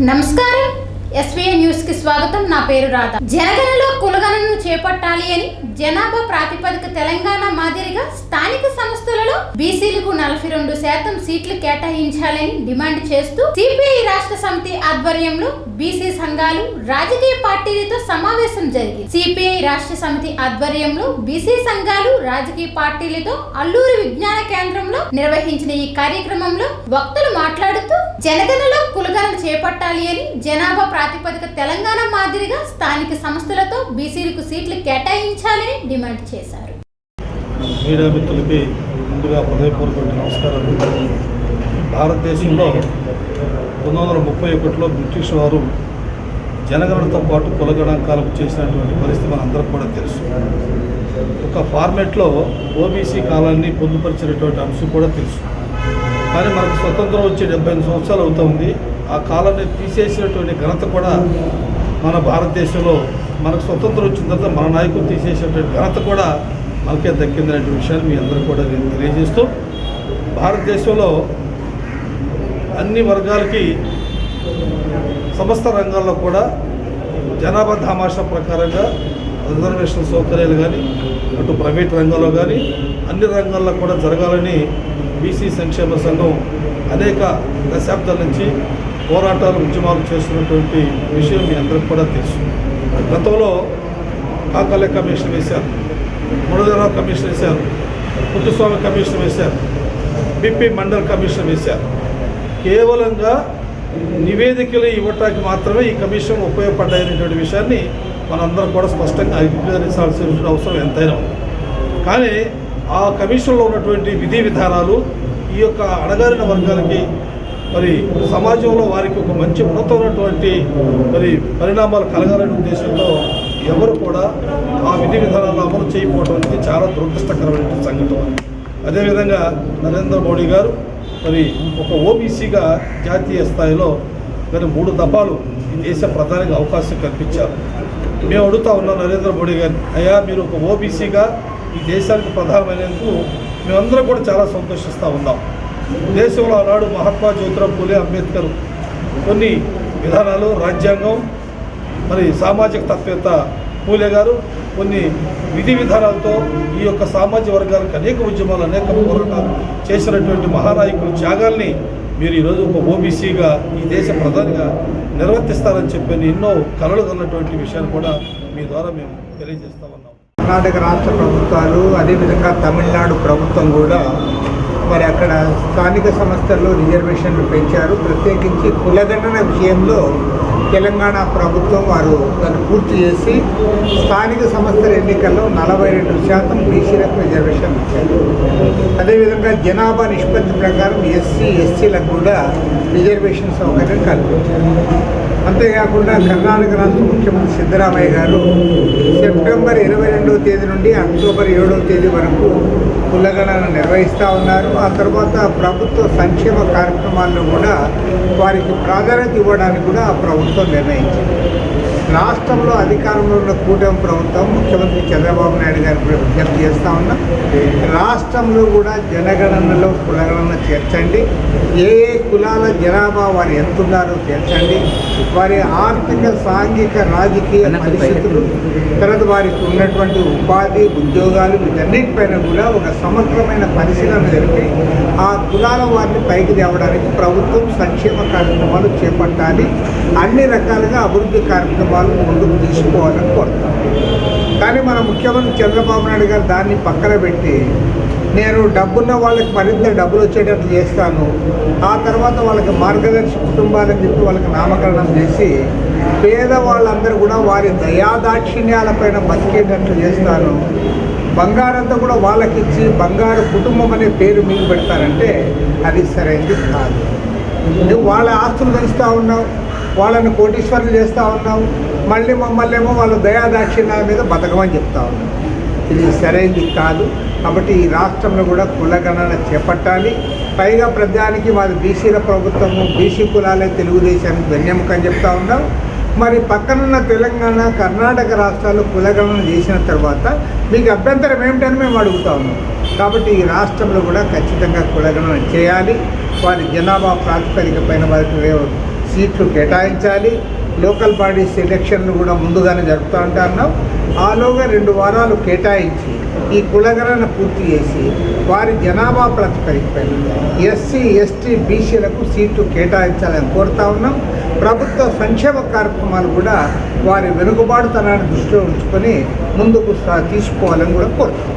నమస్కారం. ఎస్వీఏ న్యూస్కి స్వాగతం. నా పేరు రాధ. జనగణలో కులగణను చేపట్టాలి అని జనాభా ప్రాతిపదిక తెలంగాణ మాదిరిగా స్థానిక సంస్థలలో బీసీలకు నలభై రెండు శాతం సీట్లు కేటాయించాలని డిమాండ్ చేస్తూ సిపిఐ రాష్ట్ర సమితి ఆధ్వర్యంలో బీసీ సంఘాలు రాజకీయ పార్టీలతో సమావేశం జరిగింది. సిపిఐ రాష్ట్ర సమితి ఆధ్వర్యంలో బీసీ సంఘాలు రాజకీయ పార్టీలతో అల్లూరి విజ్ఞాన కేంద్రంలో నిర్వహించిన ఈ కార్యక్రమంలో వక్తలు మాట్లాడుతూ జనగణలో కులగణన చేపట్టాలి అని జనాభా ప్రాతిపదిక తెలంగాణ మాదిరిగా స్థానిక సంస్థలతో బీసీలకు సీట్లు కేటాయించాలని డిమాండ్ చేశారు. మీడియా మిత్రులకి ముందుగా హృదయపూర్వక నమస్కారాలు. భారతదేశంలో రెండు వందల ముప్పై ఒకటిలో బ్రిటిష్ వారు జనగణనతో పాటు కులగణాంకాలకు చేసినటువంటి పరిస్థితి మనందరం కూడా తెలుసు. ఒక ఫార్మెట్లో ఓబీసీ కాలాన్ని పొందుపరిచినటువంటి అంశం కూడా తెలుసు. కానీ మనకు స్వతంత్రం వచ్చి డెబ్బై ఎనిమిది సంవత్సరాలు అవుతుంది ఆ కాలాన్ని తీసేసినటువంటి ఘనత కూడా మన భారతదేశంలో మనకు స్వతంత్రం వచ్చిన తర్వాత మన నాయకులు తీసేసేటువంటి ఘనత కూడా మనకే దక్కిందనే విషయాన్ని మీ అందరూ కూడా నేను తెలియజేస్తూ భారతదేశంలో అన్ని వర్గాలకి సమస్త రంగాల్లో కూడా జనాభా ధమాషా ప్రకారంగా రిజర్వేషన్ సౌకర్యాలు కానీ అటు ప్రైవేట్ రంగంలో కానీ అన్ని రంగాల్లో కూడా జరగాలని బీసీ సంక్షేమ సంఘం అనేక దశాబ్దాల నుంచి పోరాటాలు ఉద్యమాలు చేస్తున్నటువంటి విషయం మీ అందరికి కూడా తెలుసు. గతంలో కాకాలే కమిషన్ వేశారు ముడదరావు కమిషన్ వేశారు ముత్తుస్వామి కమిషన్ వేశారు బిపి మండల్ కమిషన్ వేశారు. కేవలంగా నివేదికలు ఇవ్వటానికి మాత్రమే ఈ కమిషన్ ఉపయోగపడ్డాయనేటువంటి విషయాన్ని మనందరం కూడా స్పష్టంగా అంగీకరించాల్సిన అవసరం ఎంతైనా ఉంది. కానీ ఆ కమిషన్లో ఉన్నటువంటి విధి విధానాలు ఈ యొక్క అణగారిన వర్గాలకి మరి సమాజంలో వారికి ఒక మంచి ఉన్నతమైనటువంటి మరి పరిణామాలు కలగాలనే ఉద్దేశంతో ఎవరు కూడా ఆ విధి విధానాలను అమలు చేయకపోవడం అనేది చాలా దురదృష్టకరమైన సంఘటన. అదేవిధంగా నరేంద్ర మోడీ గారు మరి ఒక ఓబీసీగా జాతీయ స్థాయిలో మరి మూడు దఫాలు ఈ దేశ ప్రధానికి అవకాశం కల్పించారు. మేము అడుగుతా ఉన్నాం నరేంద్ర మోడీ గారిని అయ్యా మీరు ఒక ఓబీసీగా ఈ దేశానికి ప్రధానమైనందుకు మేమందరం కూడా చాలా సంతోషిస్తూ ఉన్నాం. దేశంలో ఆనాడు మహాత్మా జ్యోతిరావు పూలే అంబేద్కర్. కొన్ని విధానాలు రాజ్యాంగం మరి సామాజిక తత్వేత్త పూలే గారు కొన్ని విధి విధానాలతో ఈ యొక్క సామాజిక వర్గాలకు అనేక ఉద్యమాలు అనేక పోరాటాలు చేసినటువంటి మహానాయకుల త్యాగాల్ని మీరు ఈరోజు ఒక ఓబీసీగా ఈ దేశ ప్రధానిగా నిర్వర్తిస్తారని చెప్పని ఎన్నో కలలు కన్నటువంటి విషయాలు కూడా మీ ద్వారా మేము తెలియజేస్తా ఉన్నాం. కర్ణాటక రాష్ట్ర ప్రభుత్వాలు అదేవిధంగా తమిళనాడు ప్రభుత్వం కూడా మరి అక్కడ స్థానిక సంస్థల్లో రిజర్వేషన్లు పెంచారు. ప్రత్యేకించి కులగణన విషయంలో తెలంగాణ ప్రభుత్వం వారు దాన్ని పూర్తి చేసి స్థానిక సంస్థల ఎన్నికల్లో నలభై రెండు శాతం బీసీలకు రిజర్వేషన్ ఇచ్చారు. అదేవిధంగా జనాభా నిష్పత్తి ప్రకారం ఎస్సీ ఎస్సీలకు కూడా రిజర్వేషన్ సౌకర్యం కల్పించారు. అంతేకాకుండా కర్ణాటక రాష్ట్ర ముఖ్యమంత్రి సిద్ధరామయ్య గారు సెప్టెంబర్ ఇరవై రెండవ తేదీ నుండి అక్టోబర్ ఏడవ తేదీ వరకు కులగణన నిర్వహిస్తూ ఉన్నారు. ఆ తర్వాత ప్రభుత్వ సంక్షేమ కార్యక్రమాల్లో కూడా వారికి ప్రాధాన్యత ఇవ్వడానికి కూడా ఆ ప్రభుత్వం నిర్ణయించింది. రాష్ట్రంలో అధికారంలో ఉన్న కూటమి ప్రభుత్వం ముఖ్యమంత్రి చంద్రబాబు నాయుడు గారికి విజ్ఞప్తి చేస్తూ ఉన్నాం రాష్ట్రంలో కూడా జనగణనలో కులగణన చేర్చండి. ఏ ఏ కులాల జనాభా వారు ఎంతున్నారో చేర్చండి. వారి ఆర్థిక సాంఘిక రాజకీయ పరిస్థితులు తర్వాత వారికి ఉన్నటువంటి ఉపాధి ఉద్యోగాలు వీటన్నిటిపైన కూడా ఒక సమగ్రమైన పరిశీలన జరిపి ఆ కులాల వారిని పైకి తేవడానికి ప్రభుత్వం సంక్షేమ కార్యక్రమాలు చేపట్టాలి. అన్ని రకాలుగా అభివృద్ధి కార్యక్రమాలు ముందుకు తీసుకోవాలని కోరుతాం. కానీ మన ముఖ్యమంత్రి చంద్రబాబు నాయుడు గారు దాన్ని పక్కన పెట్టి నేను డబ్బున్న వాళ్ళకి మరింత డబ్బులు వచ్చేటట్లు చేస్తాను. ఆ తర్వాత వాళ్ళకి మార్గదర్శి కుటుంబాలని చెప్పి వాళ్ళకి నామకరణం చేసి పేదవాళ్ళందరూ కూడా వారి దయాదాక్షిణ్యాలపైన బతికేటట్లు చేస్తాను. బంగారంతా కూడా వాళ్ళకి ఇచ్చి బంగారు కుటుంబం అనే పేరు మీకు పెడతారంటే అది సరైనది కాదు. నువ్వు వాళ్ళ ఆస్తులు పెంచుతూ ఉన్నావు. వాళ్ళని కోటీశ్వరులు చేస్తూ ఉన్నావు. మళ్ళీ మమ్మల్ని ఏమో వాళ్ళ దయాదాక్షిణ్యాల మీద బతకమని చెప్తా ఉన్నావు. ఇది సరైనది కాదు. కాబట్టి ఈ రాష్ట్రంలో కూడా కులగణన చేపట్టాలి. పైగా ప్రజానికి మాది బీసీల ప్రభుత్వము బీసీ కులాలే తెలుగుదేశానికి వెన్నెముక అని చెప్తా ఉన్నాం మరి పక్కనున్న తెలంగాణ కర్ణాటక రాష్ట్రాల్లో కులగణన చేసిన తర్వాత మీకు అభ్యంతరం ఏమిటని మేము అడుగుతా ఉన్నాం. కాబట్టి ఈ రాష్ట్రంలో కూడా ఖచ్చితంగా కులగణన చేయాలి. వారి జనాభా ప్రాతిపదిక పైన వారికి సీట్లు కేటాయించాలి. లోకల్ బాడీస్ ఎలక్షన్లు కూడా ముందుగానే జరుపుతూ ఉంటా అన్నాం. ఆలోగా రెండు వారాలు కేటాయించి ఈ కులగణన పూర్తి చేసి వారి జనాభా ప్రాతిపదికపై ఎస్సీ ఎస్టీ బీసీలకు సీట్లు కేటాయించాలని కోరుతా ఉన్నాం. ప్రభుత్వ సంక్షేమ కార్యక్రమాలు కూడా వారి వెనుకబాటుతనాన్ని దృష్టిలో ఉంచుకొని ముందుకు తీసుకోవాలని కూడా కోరుతాం